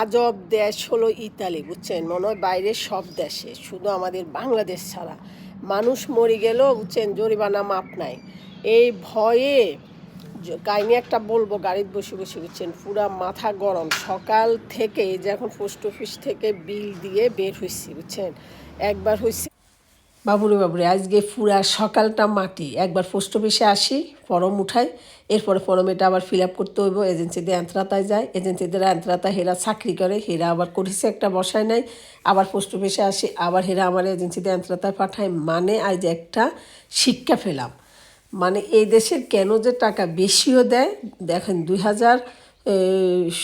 আজব দেশ হলো ইতালি, বুঝছেন? মনে হয় বাইরের সব দেশে, শুধু আমাদের বাংলাদেশ ছাড়া। মানুষ মরে গেল বুঝছেন, জরিমানা মাপ নাই। এই ভয়ে কাহিনি একটা বলব, গাড়িতে বসে বসে, বুঝছেন? পুরা মাথা গরম। সকাল থেকে যে এখন পোস্ট অফিস থেকে বিল দিয়ে বের হয়েছি বুঝছেন? একবার হয়েছি বাবুরে বাবুরে, আজকে পুরা সকালটা মাটি। একবার পোস্ট অফিসে আসি, ফর্ম উঠাই, এরপরে ফর্ম এটা আবার ফিল আপ করতে হইব এজেন্সিতে আন্ত্রাতায় যায় এজেন্সিদের আন্ত্রাতা হেরা চাকরি করে, হেরা আবার করেছে একটা বসায় নাই। আবার পোস্ট অফিসে আসি, আবার হেরা আমার এজেন্সিতে আন্ত্রাতায় পাঠায়। মানে আজ একটা শিক্ষা ফেলাম। মানে এই দেশের কেন যে টাকা বেশিও দেয়, দেখেন দুই হাজার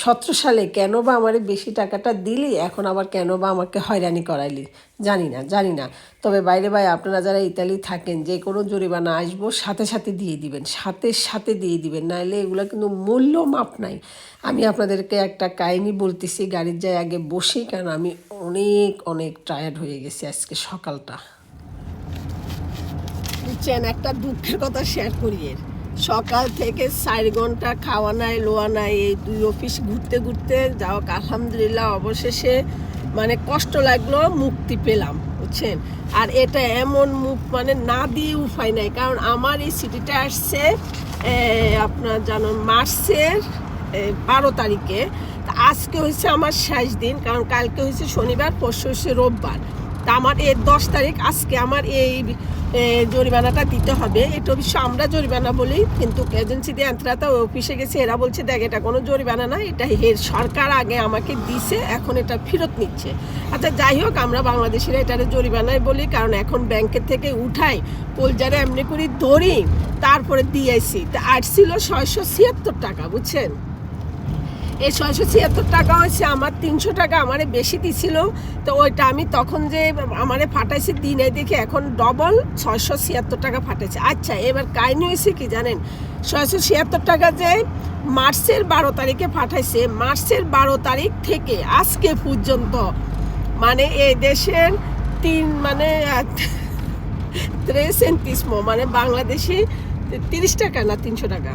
সতেরো সালে কেন বা আমার বেশি টাকাটা দিলি? এখন আবার কেন বা আমাকে হয়রানি করাইলি? জানি না জানি না। তবে বাইরে বাইরে আপনারা যারা ইতালি থাকেন, যে কোনো জরিমানা আসব, সাথে সাথে দিয়ে দিবেন, সাথে সাথে দিয়ে দিবেন। নাহলে এগুলো কিন্তু মূল্য মাপ নাই। আমি আপনাদেরকে একটা কাহিনি বলতেছি, গাড়ির যায় আগে বসি, কারণ আমি অনেক অনেক টায়ার্ড হয়ে গেছি আজকে সকালটা। একটা দুঃখের কথা শেয়ার করি এর। সকাল থেকে চার ঘণ্টা খাওয়া নাই, লোয়া নাই, এই দুই অফিস ঘুরতে ঘুরতে যাও আলহামদুলিল্লাহ অবশেষে মানে কষ্ট লাগল, মুক্তি পেলাম, বুঝছেন? আর এটা এমন মুখ মানে না দিয়ে উপায় নাই, কারণ আমার এই সিটিটা আসছে আপনার জানো মার্চের বারো তারিখে। আজকে হচ্ছে আমার শেষ দিন, কারণ কালকে হচ্ছে শনিবার, পরশু হচ্ছে রোববার। তা আমার এই দশ তারিখ, আজকে আমার এই জরিমানাটা দিতে হবে। এটা অবশ্য আমরা জরিমানা বলি, কিন্তু এজেন্সি দিয়ে আন্তরাতা অফিসে গেছে, এরা বলছে, দেখ, এটা কোনো জরিমানা না, এটা এর সরকার আগে আমাকে দিছে, এখন এটা ফেরত নিচ্ছে। আচ্ছা যাই হোক, আমরা বাংলাদেশিরা এটারে জরিমানায় বলি, কারণ এখন ব্যাংকের থেকে উঠাই পোলজারে এমনি করে ধরি, তারপরে দিয়েছি তা আর ছিল ছয়শো ছিয়াত্তর টাকা, বুঝছেন? এই ছয়শো ছিয়াত্তর টাকা হচ্ছে আমার তিনশো টাকা আমারে বেশি দিছিল। তো ওইটা আমি তখন যে আমারে ফাটাইছি দিনে দেখে এখন ডবল ছয়শো ছিয়াত্তর টাকা ফাটাইছে। আচ্ছা এবার কাহিনী হয়েছে কি জানেন? ছয়শো ছিয়াত্তর টাকা যে মার্চের বারো তারিখে ফাটাইছে মার্চের বারো তারিখ থেকে আজকে পর্যন্ত মানে এই দেশের তিন মানে ত্রেস সেন্টিসমো মানে বাংলাদেশি তিরিশ টাকা না তিনশো টাকা।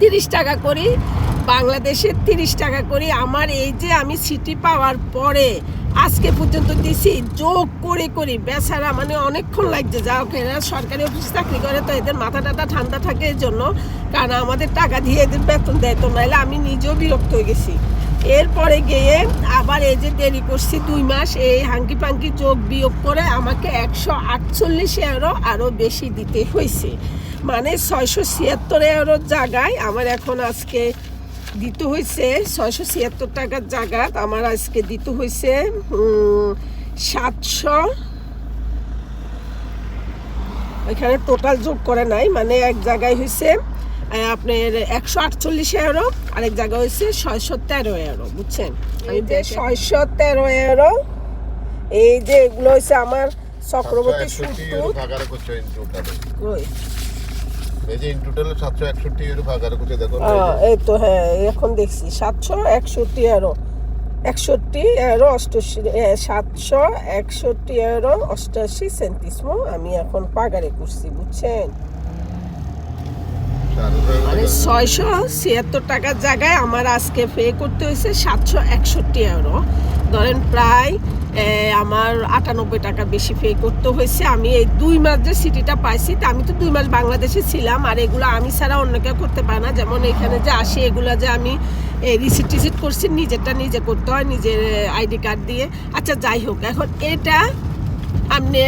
তিরিশ টাকা করি বাংলাদেশে তিরিশ টাকা করি আমার এই যে আমি সিটি পাওয়ার পরে আজকে পর্যন্ত দিছি, যোগ করে করি বেচারা মানে অনেকক্ষণ লাগছে। যা এরা সরকারি অফিসে চাকরি করে, তো এদের মাথা টাথা ঠান্ডা থাকে এই জন্য। কারণ আমাদের টাকা দিয়ে এদের বেতন দেয়, তো নাহলে আমি নিজেও বিরক্ত হয়ে গেছি। এরপরে গিয়ে আবার এই যে দেরি করছি দুই মাস, এই হাঙ্কি পাঙ্কি যোগ বিয়োগ করে আমাকে একশো আটচল্লিশ এরও আরও বেশি দিতে হয়েছে। মানে ছয়শো ছিয়াত্তর এরোর জায়গায় আমার এখন আজকে দিতে হয়েছে ছয়শো ছিয়াত্তর টাকার জায়গা আমার আজকে দিতে হয়েছে সাতশো। এখানে টোটাল যোগ করে নাই মানে এক জায়গায় হয়েছে আপনার একশো আটচল্লিশ এরো আরেক জায়গায় হয়েছে ছয়শো তেরো এরো বুঝছেন? আমি ছয়শো তেরো এরো এই যে এগুলো হয়েছে আমার চক্রবর্তী সুট্টুর ভাগারে করছে ইন টোটালে ওই এই যে ইন টোটালে সাতশো একষট্টি ইউরো ভাগারে করছে দেখো। এই তো হ্যাঁ এখন দেখছি। সেন্টিসমো আমি এখন পাগারে করছি বুঝছেন? মানে ছয়শো ছিয়াত্তর টাকার জায়গায় আমার আজকে পে করতে হয়েছে সাতশো একষট্টি ধরেন প্রায় আমার আটানব্বই টাকা বেশি পে করতে হয়েছে। আমি এই দুই মাস যে সিটিটা পাইছি, তা আমি তো দুই মাস বাংলাদেশে ছিলাম, আর এগুলো আমি ছাড়া অন্য কেউ করতে পারে না। যেমন এখানে যে আসি, এগুলো যে আমি রিসিট টিসিট করছি, নিজেরটা নিজে করতে হয়, নিজের আইডি কার্ড দিয়ে। আচ্ছা যাই হোক, এখন এটা আপনি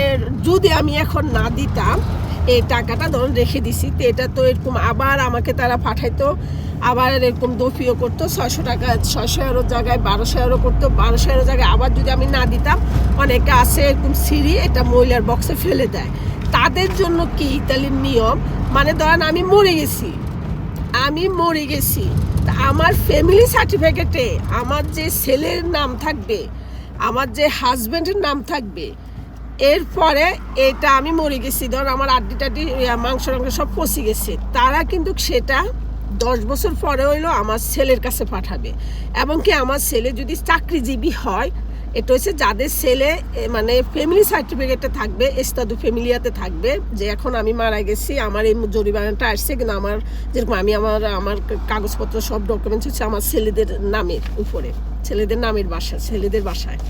যদি আমি এখন না দিতাম এই টাকাটা ধরুন রেখে দিছি, তো এটা তো এরকম আবার আমাকে তারা পাঠাইতো, আবার এরকম দফিও করতো, ছয়শো টাকা, ছয়শো এরো জায়গায়, বারোশো এরো করতো, বারোশো এরো জায়গায় আবার যদি আমি না দিতাম, অনেকে আছে এরকম সিঁড়ি, এটা মহিলার বক্সে ফেলে দেয়। তাদের জন্য কি ইতালির নিয়ম? মানে ধরেন আমি মরে গেছি, আমি মরে গেছি, তা আমার ফ্যামিলি সার্টিফিকেটে আমার যে ছেলের নাম থাকবে, আমার যে হাজব্যান্ডের নাম থাকবে এরপরে এটা আমি মরে গেছি। ধর আমার আড্ডি টাড্ডি মাংস টাংস সব পচে গেছে। তারা কিন্তু সেটা দশ বছর পরে হইল আমার ছেলের কাছে পাঠাবে। এবং কি আমার ছেলে যদি চাকরিজীবী হয়, এটা হচ্ছে যাদের ছেলে মানে ফ্যামিলি সার্টিফিকেটটা থাকবে, এস্তাদু ফ্যামিলিয়াতে থাকবে, যে এখন আমি মারা গেছি, আমার এই জরিমানাটা আসছে, কিন্তু আমার যেরকম আমি আমার আমার কাগজপত্র সব ডকুমেন্টস হচ্ছে আমার ছেলেদের নামের উপরে, ছেলেদের নামের বাসা, ছেলেদের বাসায়।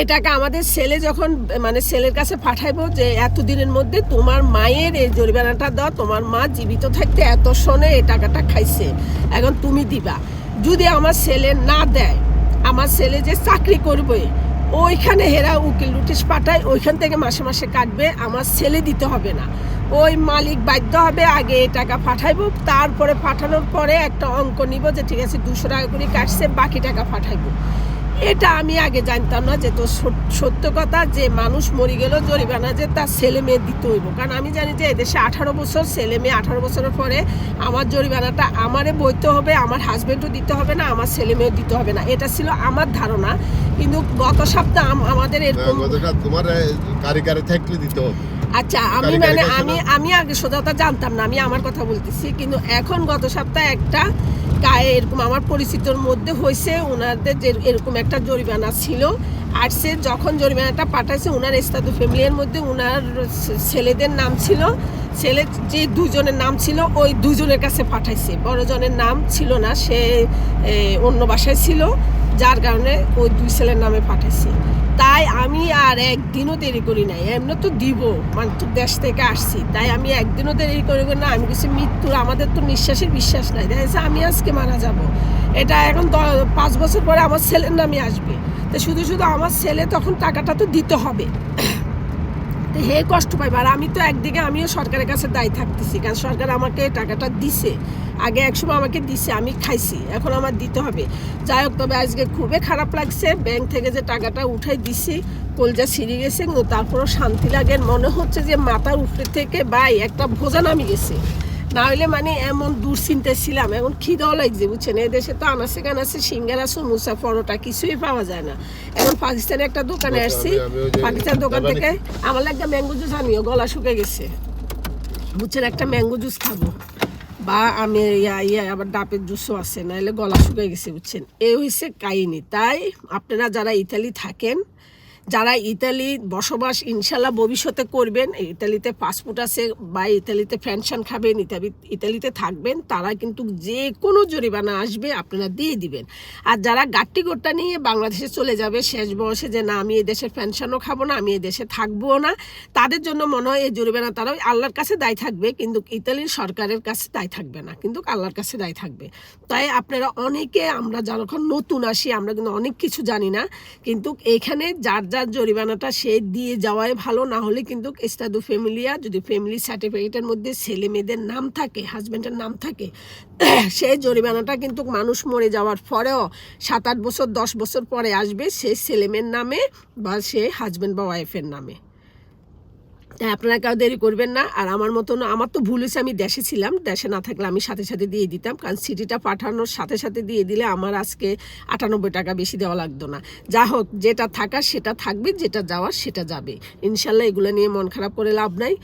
এটাকে আমাদের ছেলে যখন মানে ছেলের কাছে পাঠাইবো যে এতদিনের মধ্যে তোমার মায়ের এই জরিমানাটা দাও, তোমার মা জীবিত থাকতে এত সনে এই টাকাটা খাইছে, এখন তুমি দিবা। যদি আমার ছেলে না দেয়, আমার ছেলে যে চাকরি করবে, ওইখানে হেরা উকিল নোটিশ পাঠায়, ওইখান থেকে মাসে মাসে কাটবে, আমার ছেলে দিতে হবে না। ওই মালিক বাধ্য হবে আগে এই টাকা পাঠাইবো, তারপরে পাঠানোর পরে একটা অঙ্ক নিব যে ঠিক আছে দুশো টাকা করে কাটছে, বাকি টাকা পাঠাইবো। এটা আমি আগে জানতাম না যে তো সত- সত্য কথা যে মানুষ মরে গেল জরিমানা যে তার ছেলে মেয়ে দিতে হইব। কারণ আমি জানি যে এদেশে আঠারো বছর ছেলে মেয়ে আঠারো বছরের পরে আমার জরিমানাটা আমারে বইতে হবে, আমার হাজবেন্ডও দিতে হবে না, আমার ছেলে মেয়েও দিতে হবে না। এটা ছিল আমার ধারণা। কিন্তু গত সপ্তাহ আমাদের এরকম তোমার কারিগারে থাকলে দিতে হবে। আচ্ছা আমি মানে আমি আমি আগে সোজাটা জানতাম না আমি আমার কথা বলতেছি। কিন্তু এখন গত সপ্তাহে একটা গায়ে এরকম আমার পরিচিতর মধ্যে হয়েছে ওনাদের যে এরকম একটা জরিমানা ছিল। আর সে যখন জরিমানাটা পাঠাইছে ওনার এস্তাদু ফ্যামিলির মধ্যে ওনার ছেলেদের নাম ছিল। ছেলে যে দুজনের নাম ছিল ওই দুজনের কাছে পাঠাইছে। বড়জনের নাম ছিল না সে অন্য বাসায় ছিল যার কারণে ওই দুই ছেলের নামে পাঠাইছে। তাই আমি আর একদিনও দেরি করি নাই। এমনি তো দিব মানে তো দেশ থেকে আসছি। তাই আমি একদিনও দেরি করি না। আমি কিছু মৃত্যুর আমাদের তো নিঃশ্বাসের বিশ্বাস নাই। দেখা আমি আজকে মারা যাব। এটা এখন পাঁচ বছর পরে আমার ছেলের নামে আসবে। তো শুধু শুধু আমার ছেলে তখন টাকাটা তো দিতে হবে। তো হে কষ্ট পাইবে। আর আমি তো একদিকে আমিও সরকারের কাছে দায়ী থাকতেছি, কারণ সরকার আমাকে টাকাটা দিছে। আগে একসময় আমাকে দিছে, আমি খাইছি, এখন আমার দিতে হবে। যাই হোক, তবে আজকে খুবই খারাপ লাগছে। ব্যাংক থেকে যে টাকাটা উঠাই দিছি, কলজা ছিঁড়ে গেছে তারপরও শান্তি লাগে। মনে হচ্ছে যে মাথার উপরে থেকে বাই একটা ভোজা নামি গেছে। না হলে মানে এমন দুশ্চিন্তায় ছিলাম এখন খিদাও লাগছে বুঝছেন? এই দেশে তো আনাসে কানাসে সিঙ্গারা সমুসা পরোটা কিছুই পাওয়া যায় না। এখন পাকিস্তানে একটা দোকানে আচ্ছা, আসছি পাকিস্তান দোকান থেকে আমার একটা ম্যাঙ্গো জুস আনিও গলা শুকে গেছে। বুঝছেন একটা ম্যাঙ্গো জুস খাব। বা আমি ইয়া ইয়া আবার ডাবের জুসও আছে নাহলে গলা শুকিয়ে গেছে বুঝছেন? এই হয়েছে কাহিনি। তাই আপনারা যারা ইতালি থাকেন যারা ইতালি বসবাস ইনশাল্লাহ ভবিষ্যতে করবেন ইতালিতে পাসপোর্ট আছে বা ইতালিতে পেনশন খাবেন, ইতালি, ইতালিতে থাকবেন, তারা কিন্তু যে কোনো জরিমানা আসবে আপনারা দিয়ে দিবেন। আর যারা গাট্টি গোট্টা নিয়ে বাংলাদেশে চলে যাবে, শেষ বয়সে যে না, আমি এই দেশের পেনশনও খাব না, আমি এদেশে দেশে থাকবোও না, তাদের জন্য মনে হয় এই জরিমানা তারা আল্লাহর কাছে দায় থাকবে, কিন্তু ইতালির সরকারের কাছে দায় থাকবে না, কিন্তু আল্লাহর কাছে দায় থাকবে। তাই আপনারা অনেকে, আমরা যখন নতুন আসি, আমরা কিন্তু অনেক কিছু জানি না, কিন্তু এখানে যার যার জরিমানাটা সে দিয়ে যাওয়াই ভালো, না হলে কিন্তু এস্তাদু ফ্যামিলিয়া, যদি ফ্যামিলি সার্টিফিকেটের মধ্যে ছেলে মেয়েদের নাম থাকে হাজব্যান্ডের নাম থাকে, সেই জরিমানাটা কিন্তু মানুষ মরে যাওয়ার পরেও সাত আট বছর, দশ বছর পরে আসবে সেই ছেলেমেয়ের নামে বা সে হাজব্যান্ড বা ওয়াইফের নামে। তাই আপনারা কেউ দেরি করবেন না। আর আমার মতন, আমার তো ভুল হয়েছে, আমি দেশে ছিলাম। দেশে না থাকলে আমি সাথে সাথে দিয়ে দিতাম। কারণ সিটিটা পাঠানোর সাথে সাথে দিয়ে দিলে আমার আজকে আটানব্বই টাকা বেশি দেওয়া লাগতো না। যা হোক, যেটা থাকার সেটা থাকবে, যেটা যাওয়ার সেটা যাবে। ইনশাল্লাহ এগুলো নিয়ে মন খারাপ করে লাভ নাই।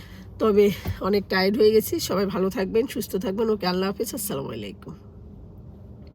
তবে অনেক টায়ার্ড হয়ে গেছি। সবাই ভালো থাকবেন, সুস্থ থাকবেন। ওকে আল্লাহ হাফিজ। আসসালামু আলাইকুম।